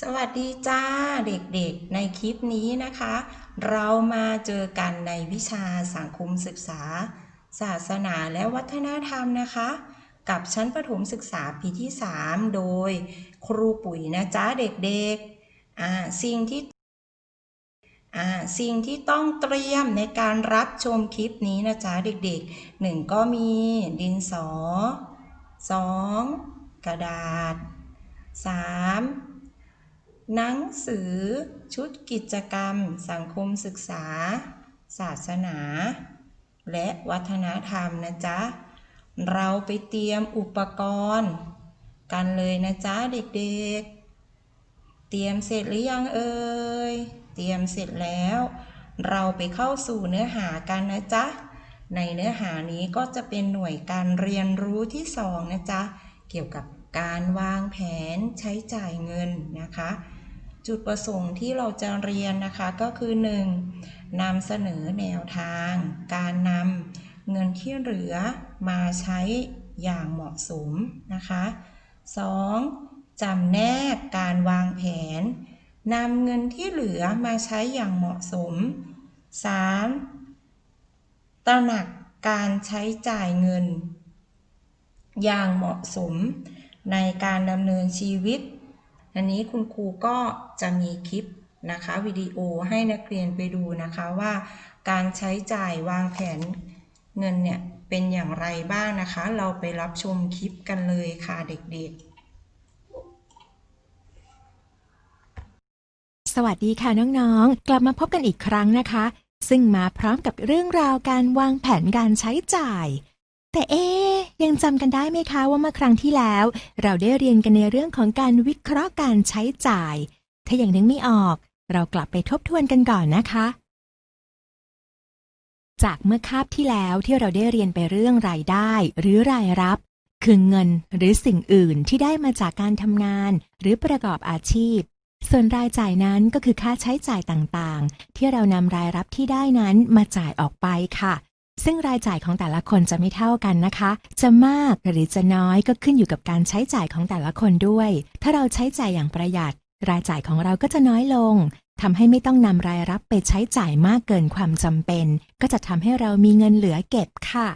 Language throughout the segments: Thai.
สวัสดีจ้าเด็กๆ ในคลิปนี้นะคะ เรามาเจอกันในวิชาสังคมศึกษา ศาสนาและวัฒนธรรมนะคะ กับชั้นประถมศึกษาปีที่ 3 โดยครูปุ๋ยนะจ๊ะเด็กๆสิ่งที่สิ่งที่ต้องเตรียมในการรับชมคลิปนี้นะจ๊ะเด็กๆหนึ่งก็มีดินสอสองกระดาษสาม หนังสือ ชุดกิจกรรม สังคมศึกษา ศาสนา และวัฒนธรรมนะจ๊ะ เราไปเตรียมอุปกรณ์ กันเลยนะจ๊ะเด็กๆ เตรียมเสร็จหรือยังเอ่ย เตรียมเสร็จแล้ว เราไปเข้าสู่เนื้อหากันนะจ๊ะ ในเนื้อหานี้ก็จะเป็นหน่วยการเรียนรู้ที่สองนะจ๊ะ เกี่ยวกับการวางแผนใช้จ่ายเงินนะคะ จุดประสงค์ที่เราจะเรียนนะคะก็คือ 1. นำเสนอแนวทาง การนำเงินที่เหลือมาใช้อย่างเหมาะสมนะคะ 2. จำแนกการวางแผนนำเงินที่เหลือมาใช้อย่างเหมาะสม 3. ตระหนักการใช้จ่ายเงิน อย่างเหมาะสมในการดำเนินชีวิต อันนี้คุณครูก็จะมีคลิปนะคะวิดีโอให้นักเรียนไปดูนะคะว่า การใช้จ่ายวางแผนเงินเนี่ยเป็นอย่างไรบ้างนะคะ เราไปรับชมคลิปกันเลยค่ะเด็กๆสวัสดีค่ะน้องๆ กลับมาพบกันอีกครั้งนะคะ ซึ่งมาพร้อมกับเรื่องราวการวางแผนการใช้จ่าย แต่เอ๊ยังจำกันได้ไหมคะว่าเมื่อครั้งที่แล้ว เราได้เรียนกันในเรื่องของการวิเคราะห์การใช้จ่าย ถ้าอยังนึกไม่ออก เรากลับไปทบทวนกันก่อนนะคะ จากเมื่อคาบที่แล้วที่เราได้เรียนไปเรื่องรายได้หรือรายรับ คือเงินหรือสิ่งอื่นที่ได้มาจากการทำงาน หรือประกอบอาชีพ ส่วนรายจ่ายนั้นก็คือค่าใช้จ่ายต่างๆ ที่เรานำรายรับที่ได้นั้นมาจ่ายออกไปค่ะ ซึ่งรายจ่ายของแต่ละคนจะไม่เท่ากันนะคะ จะมากหรือจะน้อยก็ขึ้นอยู่กับการใช้จ่ายของแต่ละคนด้วย ถ้าเราใช้จ่ายอย่างประหยัด รายจ่ายของเราก็จะน้อยลงทำให้ไม่ต้องนำรายรับไปใช้จ่ายมากเกินความจำเป็น ก็จะทำให้เรามีเงินเหลือเก็บค่ะ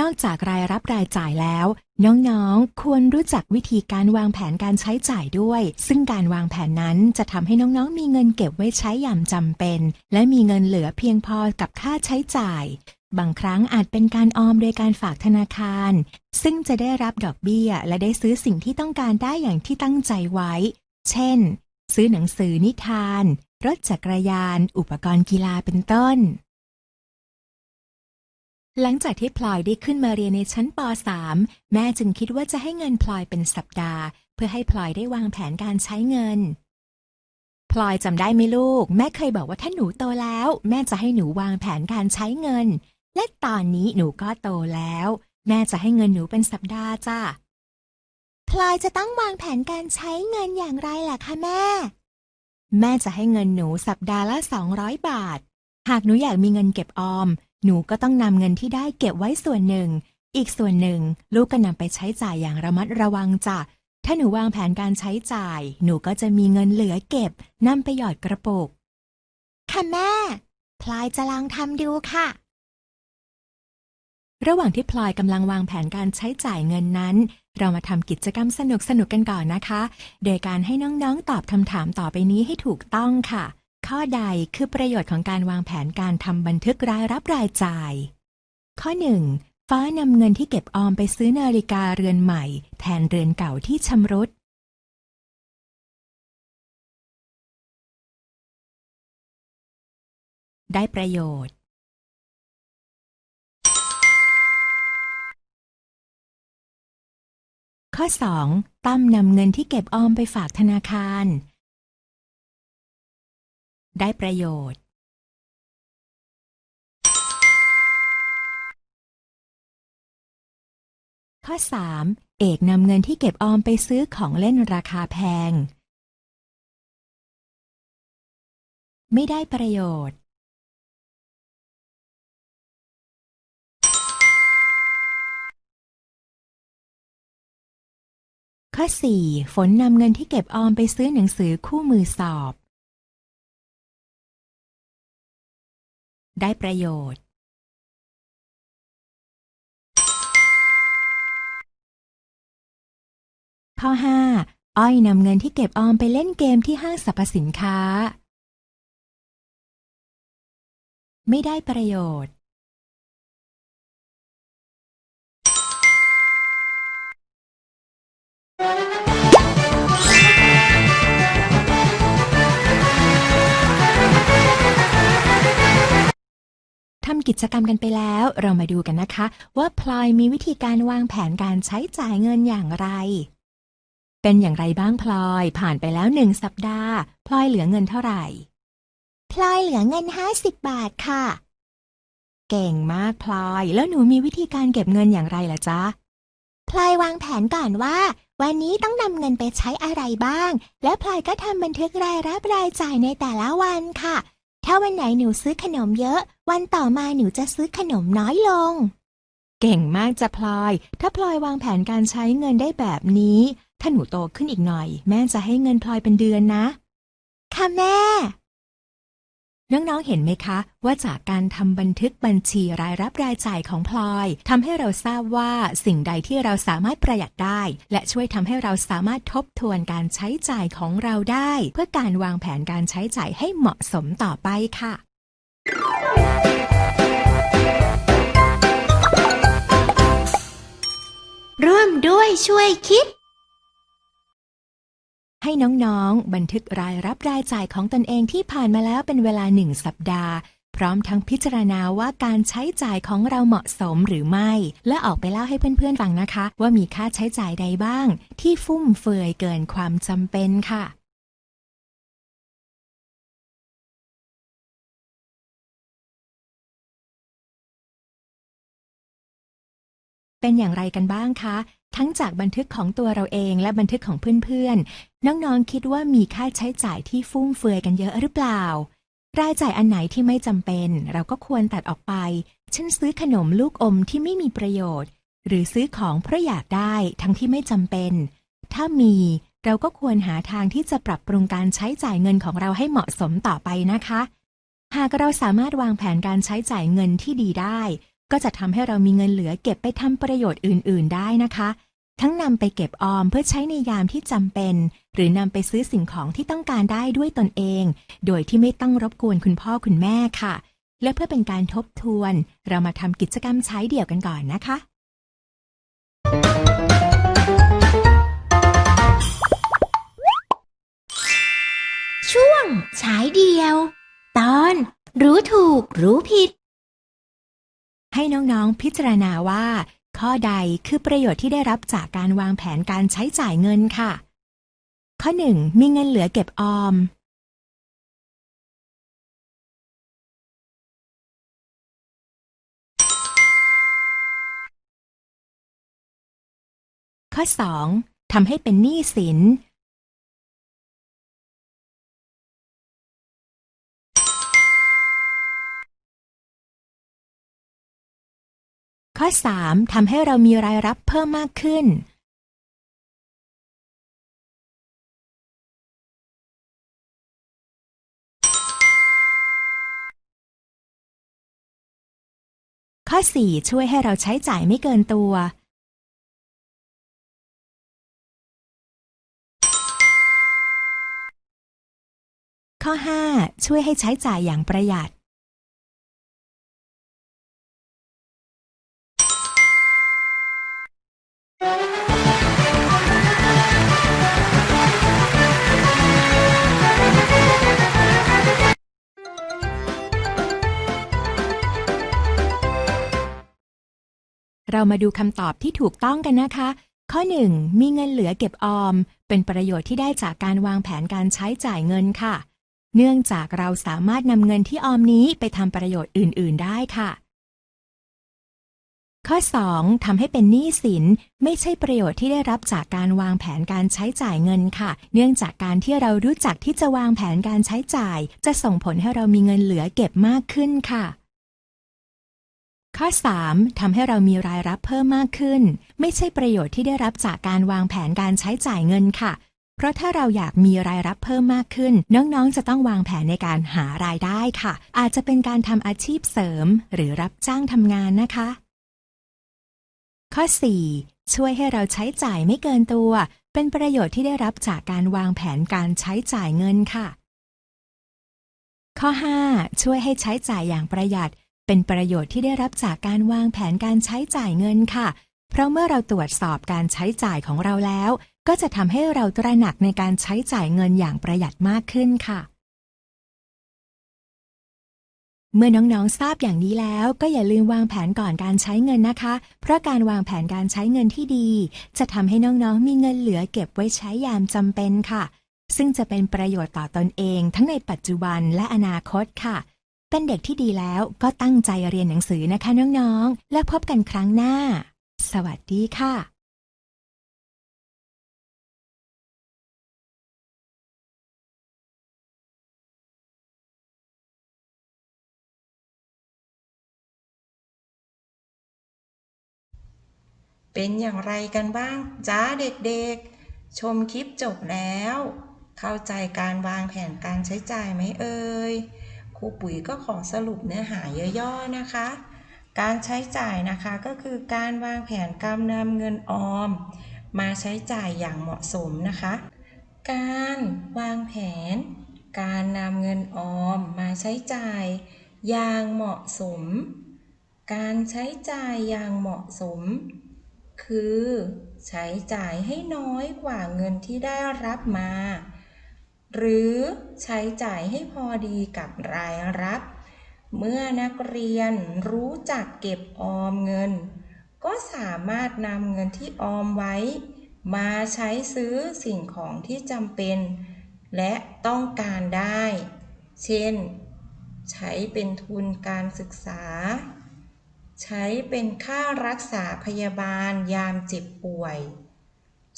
นอกจากรายรับรายจ่ายแล้ว น้องๆ ควรรู้จักวิธีการวางแผนการใช้จ่ายด้วย ซึ่งการวางแผนนั้นจะทำให้น้องๆ มีเงินเก็บไว้ใช้อย่างจำเป็น และมีเงินเหลือเพียงพอกับค่าใช้จ่าย บางครั้งอาจเป็นการออมโดยการฝากธนาคาร ซึ่งจะได้รับดอกเบี้ย และได้ซื้อสิ่งที่ต้องการได้อย่างที่ตั้งใจไว้ เช่น ซื้อหนังสือนิทาน รถจักรยาน อุปกรณ์กีฬาเป็นต้น หลังจากที่พลอยได้ขึ้นมาเรียนในชั้นป .3 แม่จึงคิดว่าจะให้เงินพลอยเป็นสัปดาห์ เพื่อให้พลอยได้วางแผนการใช้เงิน พลอยจำได้ไหมลูก แม่เคยบอกว่าถ้าหนูโตแล้ว แม่จะให้หนูวางแผนการใช้เงิน และตอนนี้หนูก็โตแล้ว แม่จะให้เงินหนูเป็นสัปดาห์จ้ะพลอยจะต้องวางแผนการใช้เงินอย่างไรล่ะคะแม่ แม่จะให้เงินหนูสัปดาห์ละ 200 บาท หากหนูอยากมีเงินเก็บออม หนูก็ต้องนำเงินที่ได้เก็บไว้ส่วนหนึ่ง อีกส่วนหนึ่ง ลูกก็นำไปใช้จ่ายอย่างระมัดระวังจ้ะ ถ้าหนูวางแผนการใช้จ่าย หนูก็จะมีเงินเหลือเก็บนำไปหยอดกระปุก ค่ะแม่ พลายจะลองทำดูค่ะ ระหว่างที่พลอยกำลังวางแผนการใช้จ่ายเงินนั้น เรามาทำกิจกรรมสนุกๆกันก่อนนะคะ โดยการให้น้องๆตอบคำถามต่อไปนี้ให้ถูกต้องค่ะ ข้อใดคือประโยชน์ของการวางแผนการทำบันทึกรายรับรายจ่าย ข้อ 1. ฟ้านำเงินที่เก็บออมไปซื้อนาฬิกาเรือนใหม่ แทนเรือนเก่าที่ชำรุด ได้ประโยชน์ ข้อ 2. ตั้มนำเงินที่เก็บออมไปฝากธนาคาร ได้ประโยชน์ ข้อ 3. เอกนำเงินที่เก็บออมไปซื้อของเล่นราคาแพง ไม่ได้ประโยชน์ ข้อ 4 ฝนนำเงินที่เก็บออมไปซื้อหนังสือคู่มือสอบ ได้ประโยชน์ ข้อ 5 อ้อยนำเงินที่เก็บออมไปเล่นเกมที่ห้างสรรพสินค้า ไม่ได้ประโยชน์ ทำกิจกรรมกันไปแล้ว เรามาดูกันนะคะ ว่าพลอยมีวิธีการวางแผนการใช้จ่ายเงินอย่างไร เป็นอย่างไรบ้างพลอยผ่านไปแล้วหนึ่งสัปดาห์พลอยเหลือเงินเท่าไหร่ พลอยเหลือเงินห้าสิบบาทค่ะ เก่งมากพลอย แล้วหนูมีวิธีการเก็บเงินอย่างไรล่ะจ๊ะพลอยวางแผนก่อนว่า วันนี้ต้องนำเงินไปใช้อะไรบ้าง และพลอยก็ทำบันทึกรายรับรายจ่ายในแต่ละวันค่ะ ถ้าวันไหนหนูซื้อขนมเยอะ วันต่อมาหนูจะซื้อขนมน้อยลง เก่งมากจ้ะพลอย ถ้าพลอยวางแผนการใช้เงินได้แบบนี้ ถ้าหนูโตขึ้นอีกหน่อย แม่จะให้เงินพลอยเป็นเดือนนะ ค่ะแม่ น้องๆ เห็นไหมคะ ว่าจากการทำบันทึกบัญชีรายรับรายจ่ายของพลอยทำให้เราทราบว่าสิ่งใดที่เราสามารถประหยัดได้ และช่วยทำให้เราสามารถทบทวนการใช้จ่ายของเราได้ เพื่อการวางแผนการใช้จ่ายให้เหมาะสมต่อไปค่ะร่วมด้วยช่วยคิด ให้น้องๆ บันทึกรายรับรายจ่ายของตนเองที่ผ่านมาแล้วเป็นเวลาหนึ่งสัปดาห์ พร้อมทั้งพิจารณาว่าการใช้จ่ายของเราเหมาะสมหรือไม่ และออกไปเล่าให้เพื่อนๆฟังนะคะ ว่ามีค่าใช้จ่ายใดบ้าง ที่ฟุ่มเฟือยเกินความจำเป็นค่ะเป็นอย่างไรกันบ้างคะ ทั้งจากบันทึกของตัวเราเองและบันทึกของเพื่อนๆ น้องๆ คิดว่ามีค่าใช้จ่ายที่ฟุ่มเฟือยกันเยอะหรือเปล่า รายจ่ายอันไหนที่ไม่จำเป็น เราก็ควรตัดออกไป เช่นซื้อขนมลูกอมที่ไม่มีประโยชน์ หรือซื้อของเพราะอยากได้ทั้งที่ไม่จำเป็น ถ้ามีเราก็ควรหาทางที่จะปรับปรุงการใช้จ่ายเงินของเราให้เหมาะสมต่อไปนะคะ หากเราสามารถวางแผนการใช้จ่ายเงินที่ดีได้ ก็จะทำให้เรามีเงินเหลือเก็บไปทำประโยชน์อื่น ๆ ได้นะคะ ทั้งนำไปเก็บออมเพื่อใช้ในยามที่จำเป็น หรือนำไปซื้อสิ่งของที่ต้องการได้ด้วยตนเอง โดยที่ไม่ต้องรบกวนคุณพ่อคุณแม่ค่ะ และเพื่อเป็นการทบทวน เรามาทำกิจกรรมใช้เดี่ยวกันก่อนนะคะช่วงฉายเดียว ตอน รู้ถูกรู้ผิด ให้น้องๆพิจารณาว่า ข้อใดคือประโยชน์ที่ได้รับจากการวางแผนการใช้จ่ายเงินค่ะ ข้อ 1. มีเงินเหลือเก็บออม ข้อ 2. ทำให้เป็นหนี้สิน 3. ทำให้เรามีรายรับเพิ่มมากขึ้น ข้อ 4. ช่วยให้เราใช้จ่ายไม่เกินตัวข้อ 5. ช่วยให้ใช้จ่ายอย่างประหยัด เรามาดูคำตอบที่ถูกต้องกันนะคะ ข้อ 1. มีเงินเหลือเก็บออม เป็นประโยชน์ที่ได้จากการวางแผนการใช้จ่ายเงินค่ะ เนื่องจากเราสามารถนำเงินที่ออมนี้ไปทำประโยชน์อื่น ๆ ได้ค่ะ ข้อ 2. ทำให้เป็นหนี้สิน ไม่ใช่ประโยชน์ที่ได้รับจากการวางแผนการใช้จ่ายเงินค่ะ เนื่องจากการที่เรารู้จักที่จะวางแผนการใช้จ่าย จะส่งผลให้เรามีเงินเหลือเก็บมากขึ้นค่ะ ข้อ 3. ทำให้เรามีรายรับเพิ่มมากขึ้น ไม่ใช่ประโยชน์ที่ได้รับจากการวางแผนการใช้จ่ายเงินค่ะ เพราะถ้าเราอยากมีรายรับเพิ่มมากขึ้น น้องๆ จะต้องวางแผนในการหารายได้ค่ะ อาจจะเป็นการทำอาชีพเสริม หรือรับจ้างทำงานนะคะ ข้อ 4. ช่วยให้เราใช้จ่ายไม่เกินตัว เป็นประโยชน์ที่ได้รับจากการวางแผนการใช้จ่ายเงินค่ะ ข้อ 5. ช่วยให้ใช้จ่ายอย่างประหยัด เป็นประโยชน์ที่ได้รับจากการวางแผนการใช้จ่ายเงินค่ะ เพราะเมื่อเราตรวจสอบการใช้จ่ายของเราแล้ว ก็จะทำให้เราตระหนักในการใช้จ่ายเงินอย่างประหยัดมากขึ้นค่ะ เมื่อน้องๆทราบอย่างนี้แล้ว ก็อย่าลืมวางแผนก่อนการใช้เงินนะคะ เพราะการวางแผนการใช้เงินที่ดี จะทำให้น้องๆมีเงินเหลือเก็บไว้ใช้ยามจำเป็นค่ะ ซึ่งจะเป็นประโยชน์ต่อตอนเอง ทั้งในปัจจุบันและอนาคตค่ะ เป็นเด็กที่ดีแล้วก็ตั้งใจเรียนหนังสือนะคะน้องๆ และพบกันครั้งหน้า สวัสดีค่ะเป็นอย่างไรกันบ้างจ้าเด็กๆ ชมคลิปจบแล้ว เข้าใจการวางแผนการใช้จ่ายไหมเอ่ย รูปุ๋ยก็ขอสรุปเนื้อหาย่อๆนะคะ การใช้จ่ายนะคะก็คือการวางแผนการนำเงินออม มาใช้จ่ายอย่างเหมาะสมนะคะ การวางแผน การนำเงินออมมาใช้จ่ายอย่างเหมาะสม การใช้จ่ายอย่างเหมาะสม คือ ใช้จ่ายให้น้อยกว่าเงินที่ได้รับมา หรือใช้จ่ายให้พอดีกับรายรับ เมื่อนักเรียนรู้จักเก็บออมเงิน ก็สามารถนำเงินที่ออมไว้ มาใช้ซื้อสิ่งของที่จำเป็น และต้องการได้ เช่น ใช้เป็นทุนการศึกษา ใช้เป็นค่ารักษาพยาบาลยามเจ็บป่วย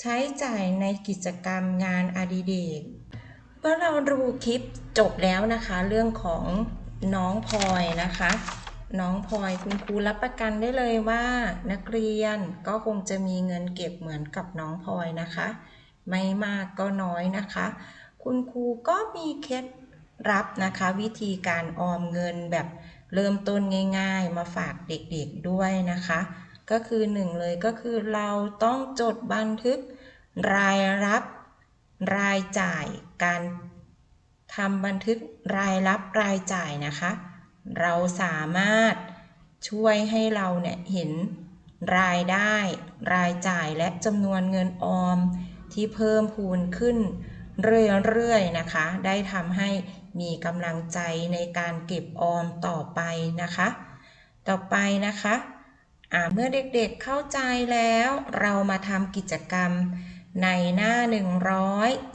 ใช้จ่ายในกิจกรรมงานอดิเรก เมื่อเราดูคลิปจบแล้วนะคะ เรื่องของน้องพลอยนะคะ น้องพลอยคุณครูรับประกันได้เลยว่า นักเรียนก็คงจะมีเงินเก็บเหมือนกับน้องพลอยนะคะ ไม่มากก็น้อยนะคะ คุณครูก็มีเคล็ดลับนะคะ วิธีการออมเงินแบบเริ่มต้นง่าย ๆ มาฝากเด็กๆด้วยนะคะ ก็คือหนึ่งเลยก็คือเราต้องจดบันทึกรายรับรายจ่าย การทำบันทึกรายรับรายจ่ายนะคะ เราสามารถช่วยให้เราเนี่ยเห็นรายได้รายจ่ายและจำนวนเงินออมที่เพิ่มพูนขึ้นเรื่อยๆนะคะ ได้ทำให้มีกำลังใจในการเก็บออมต่อไปนะคะ ต่อไปนะคะอ่าเมื่อเด็กๆเข้าใจแล้วเรามาทำกิจกรรม ในหน้า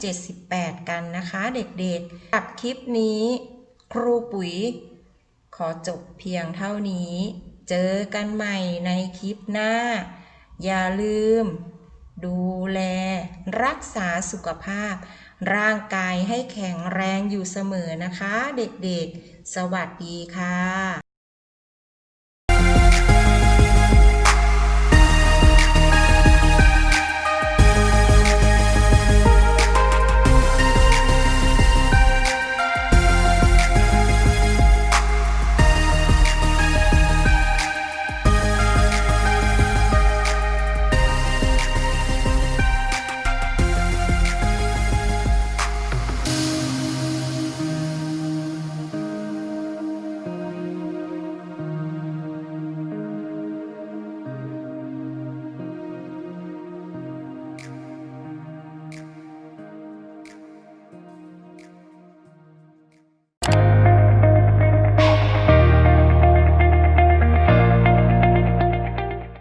178 กันนะคะเด็กๆ กับคลิปนี้ครูปุ๋ย ขอจบเพียงเท่านี้ เจอกันใหม่ในคลิปหน้า อย่าลืม ดูแล รักษาสุขภาพ ร่างกายให้แข็งแรงอยู่เสมอนะคะ เด็กๆ สวัสดีค่ะ